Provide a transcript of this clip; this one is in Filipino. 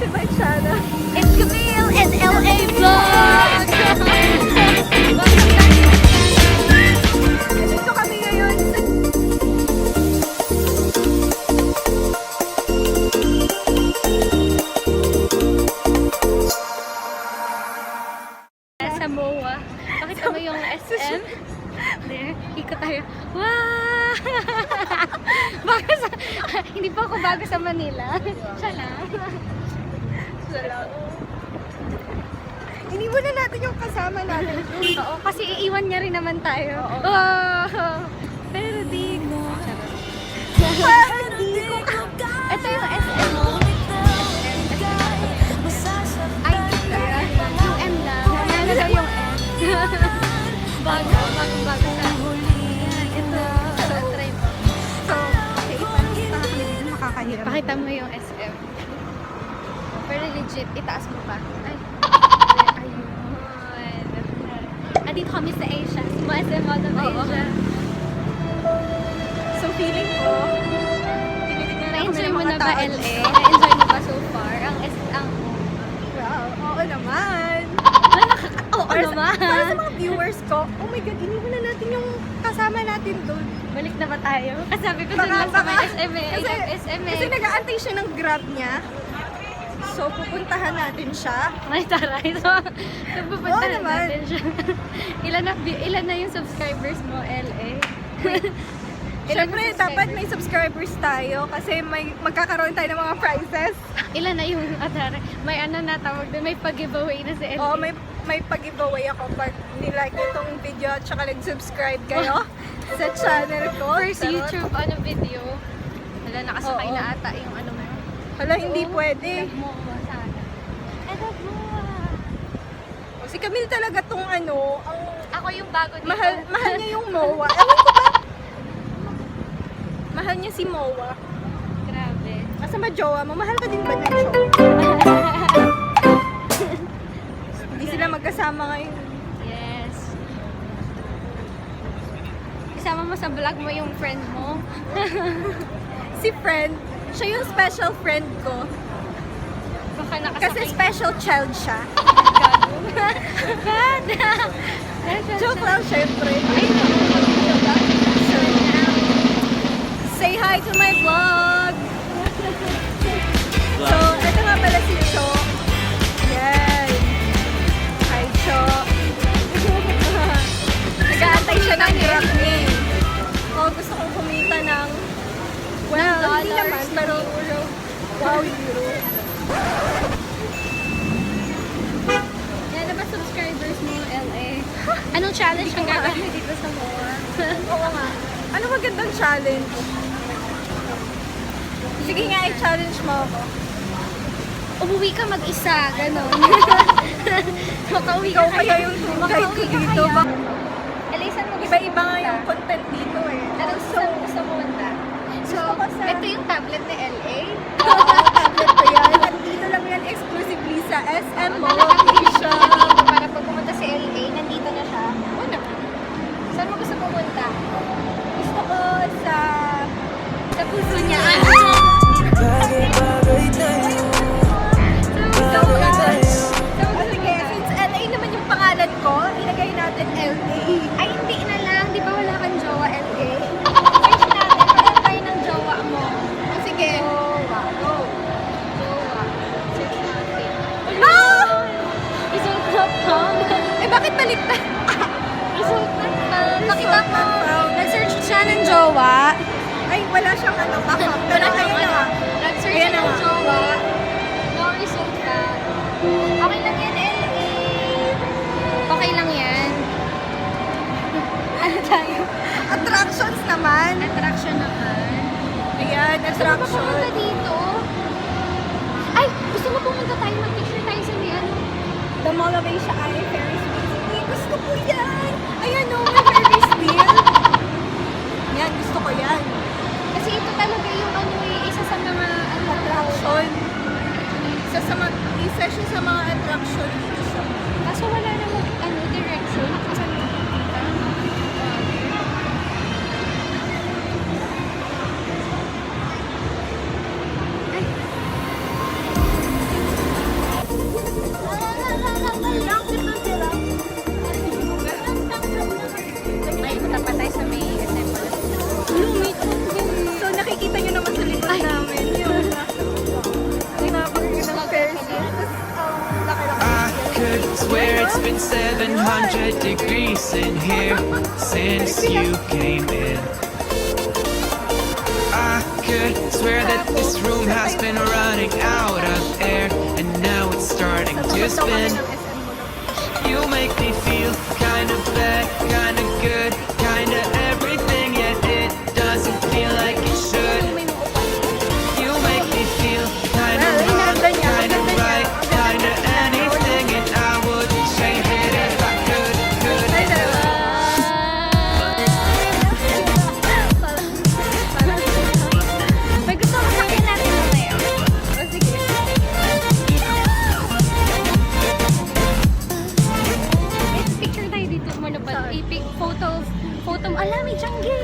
channel. It's Camille and LA Vlog! Dito kami ngayon sa Sa MOA. Pakita mo yung SM. There, ikot tayo. Wow! bago sa, hindi pa ako bago sa Manila. Siya lang. Iniwan na natin yung kasama natin. Oo, kasi iiwan niya rin naman tayo. Oo. Oh, itaas mo pa. Ay. Ayun. Andito kami sa Asia. Sa SM Mall of. Asia. So, feeling ko, tinitignan na kami Na-enjoy ng mo mga na ba tao. LA? Na-enjoy mo ba so far? Ang S ang Wow, oo naman. Oo sa- naman. Para sa mga viewers ko, oh my God, iniwan na natin yung kasama natin doon. Balik na ba tayo? Kasi sabi ko dun Baka- lang sa baka- SM eh. Kasi, Kasi, SM eh. kasi nag-aantay siya ng grab niya. So, pupuntahan natin siya. May taray. So, so pupunta Oo na naman. natin siya. ilan, na, ilan na yung subscribers mo, LA? Siyempre, na dapat subscribers? may subscribers tayo kasi may magkakaroon tayo ng mga prizes. Ilan na yung atara? May ano na tawag doon, may pag-giveaway na si LA. Oo, may may pag-giveaway ako pag nilike itong video at saka nag-subscribe kayo sa channel ko. First Charot. YouTube ano video. Wala, nakasakay Oo. na ata yung ano mo. Hala, hindi pwede. Si Camille talaga tong ano, ang Ako yung bago dito. mahal, mahal niya yung MOA. Ewan ko ba? Mahal niya si MOA. Grabe. Asa ba jowa mo? Mahal ka din ba ng jowa? Hindi sila magkasama ngayon. Yes. Isama mo sa vlog mo yung friend mo. Si friend, siya yung special friend ko. Baka nakasakay. Kasi special child siya. God! Joke lang, syempre. So, say hi to my vlog! Magandang challenge? Sige nga, i-challenge mo ako. Umuwi ka mag-isa, gano'n. Makauwi Ikaw ka kaya yung tour guide ko Makauwi ka dito. kaya? Bak- LA, saan mo gusto Iba-iba nga pumunta? yung content dito eh. Ano gusto mo gusto mo punta? So, Gusto ko sa- ito yung tablet ni LA. Oo, tablet ko yan. At dito lang yan exclusively sa SM Mall Eh, bakit baliktad? Result not found. Nakita found. Nag-search siya ng jowa. Ay, wala siyang ano, backup. Pero Wala ayun siyang na nga. ano. Nag-search siya na ng jowa. No result found. Okay lang yan, LA. Okay lang yan. Ano tayo? Attractions naman. Attraction naman. Ayan, Gusto mo ba pumunta attraction. dito? Ay, gusto mo pumunta tayo mag-picture The Mall of Asia ay Ferris wheel. Uy, gusto ko yan! Ayan o, may Ferris wheel. Yan, gusto ko yan. Kasi ito talaga yung ano eh, isa sa mga ano, Attraction. Isa, sa mga, isa siya sa mga attraction dito sa Kaso wala namang ano, direction. It's been 700 degrees in here since you came in. I could swear that this room has been running out of air, and now it's starting to spin. You make me Thank you.